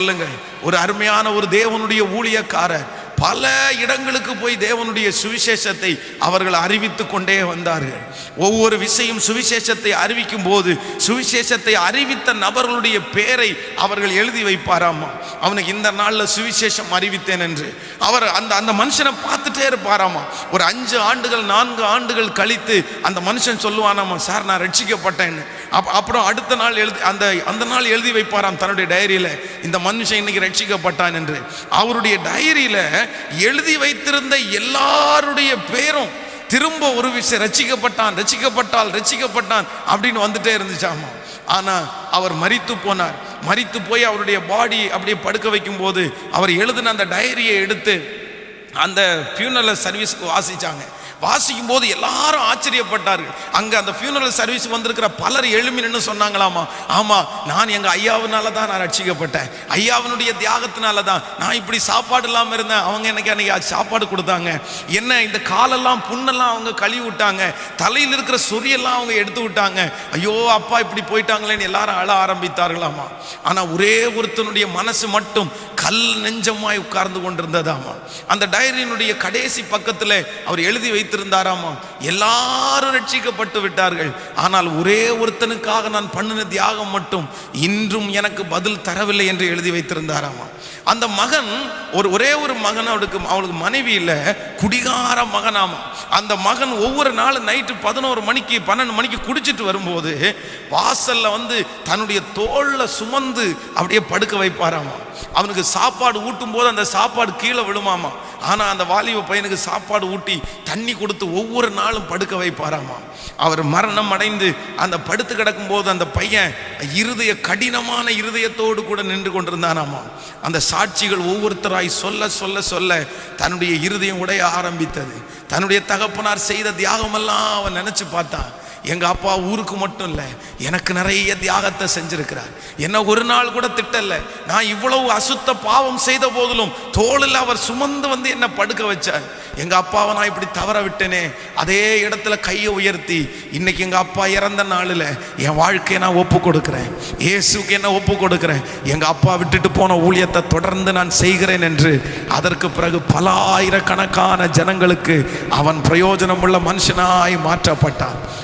சொல்லுங்கள். ஒரு அருமையான ஒரு தேவனுடைய ஊழியக்காரர் பல இடங்களுக்கு போய் தேவனுடைய சுவிசேஷத்தை அவர்கள் அறிவித்துக் கொண்டே வந்தார்கள். ஒவ்வொரு விஷயம் சுவிசேஷத்தை அறிவிக்கும் போது சுவிசேஷத்தை அறிவித்த நபர்களுடைய பேரை அவர்கள் எழுதி வைப்பாராமா? அவனுக்கு இந்த நாளில் சுவிசேஷம் அறிவித்தேன் என்று. அவர் அந்த அந்த மனுஷனை பார்த்துட்டே இருப்பாராமா? ஒரு அஞ்சு ஆண்டுகள் நான்கு ஆண்டுகள் கழித்து அந்த மனுஷன் சொல்லுவானாமா சார் நான் ரட்சிக்கப்பட்டேன்னு. அப் அப்புறம் அடுத்த நாள் எழுதி அந்த அந்த நாள் எழுதி வைப்பாராம் தன்னுடைய டைரியில் இந்த மனுஷன் இன்னைக்கு ரட்சிக்கப்பட்டான் என்று. அவருடைய டைரியில் எழுதி வைத்திருந்த எல்லாருடைய பேரும் திரும்ப ஒரு விஷயம் ரசிக்கப்பட்டான் ரசிக்கப்பட்டால் ரசிக்கப்பட்டான் அப்படின்னு வந்துட்டே இருந்துச்சாமா ஆனால் அவர் மரித்து போனார். மறித்து போய் அவருடைய பாடி அப்படியே படுக்க வைக்கும்போது அவர் எழுதின அந்த டைரியை எடுத்து அந்த ஃபியூனரல் சர்வீஸ்க்கு வாசிச்சாங்க. வாசிக்கும் போது எல்லாரும் ஆச்சரியப்பட்டார்கள். அங்க அந்த ஃபியூனரல் சர்வீஸ் வந்திருக்கிற பலர் எழுமின்னு சொன்னாங்களாமா? ஆமா நான் எங்க ஐயாவினால தான் நான் ரட்சிக்கப்பட்டேன். ஐயாவினுடைய தியாகத்தினால தான். நான் இப்படி சாப்பாடு இல்லாமல் இருந்தேன். அவங்க எனக்கு அன்னைக்கு சாப்பாடு கொடுத்தாங்க. என்ன இந்த காலெல்லாம் புண்ணெல்லாம் அவங்க கழுவி விட்டாங்க. தலையில் இருக்கிற சொரியெல்லாம் அவங்க எடுத்து விட்டாங்க. ஐயோ அப்பா இப்படி போயிட்டாங்களேன்னு எல்லாரும் அழ ஆரம்பித்தார்களாமா? ஆனா ஒரே ஒருத்தனுடைய மனசு மட்டும் கல் நெஞ்சமாய் உட்கார்ந்து கொண்டிருந்ததாமா. அந்த டைரியினுடைய கடைசி பக்கத்தில் அவர் எழுதி வைத்திருந்தாராமா. எல்லாரும் ரட்சிக்கப்பட்டு விட்டார்கள். ஆனால் ஒரே ஒருத்தனுக்காக நான் பண்ணின தியாகம் மட்டும் இன்றும் எனக்கு பதில் தரவில்லை என்று எழுதி வைத்திருந்தாராமா. அந்த மகன் ஒரு ஒரே ஒரு மகன் அவளுக்கு அவளுக்கு மனைவி இல்லை குடிகார மகனாமா அந்த மகன் ஒவ்வொரு நாளும் நைட்டு பதினோரு மணிக்கு பன்னெண்டு மணிக்கு குடிச்சிட்டு வரும்போது வாசல்ல வந்து தன்னுடைய தோல்ல சுமந்து அப்படியே படுக்க வைப்பாராமா. அவனுக்கு சாப்பாடு ஊட்டும் போது அந்த சாப்பாடு கீழே விழுமாமா. ஆனால் அந்த வாலிப பையனுக்கு சாப்பாடு ஊட்டி தண்ணி கொடுத்து ஒவ்வொரு நாளும் படுக்க வைப்பாராமா? அவர் மரணம் அடைந்து அந்த படுத்து கிடக்கும் போது அந்த பையன் இருதய கடினமான இருதயத்தோடு கூட நின்று கொண்டிருந்தானாமா? அந்த சாட்சிகள் ஒவ்வொருத்தராய் சொல்ல சொல்ல சொல்ல தன்னுடைய இருதயம் உடைய ஆரம்பித்தது. தன்னுடைய தகப்பனார் செய்த தியாகமெல்லாம் அவன் நினச்சி பார்த்தான். எங்கள் அப்பா ஊருக்கு மட்டும் இல்லை எனக்கு நிறைய தியாகத்தை செஞ்சிருக்கிறார். என்ன ஒரு நாள் கூட திட்டல. நான் இவ்வளவு அசுத்த பாவம் செய்த போதிலும் தோளில் அவர் சுமந்து வந்து என்னை படுக்க வச்சார். எங்கள் அப்பாவை நான் இப்படி தவற விட்டேனே அதே இடத்துல கையை உயர்த்தி இன்னைக்கு எங்கள் அப்பா இறந்த நாளில் என் வாழ்க்கையை நான் ஒப்பு கொடுக்குறேன். இயேசுக்கு என்ன ஒப்பு கொடுக்குறேன்? எங்கள் அப்பா விட்டுட்டு போன ஊழியத்தை தொடர்ந்து நான் செய்கிறேன் என்று. அதற்கு பிறகு பல ஆயிரக்கணக்கான ஜனங்களுக்கு அவன் பிரயோஜனமுள்ள மனுஷனாய் மாற்றப்பட்டான்.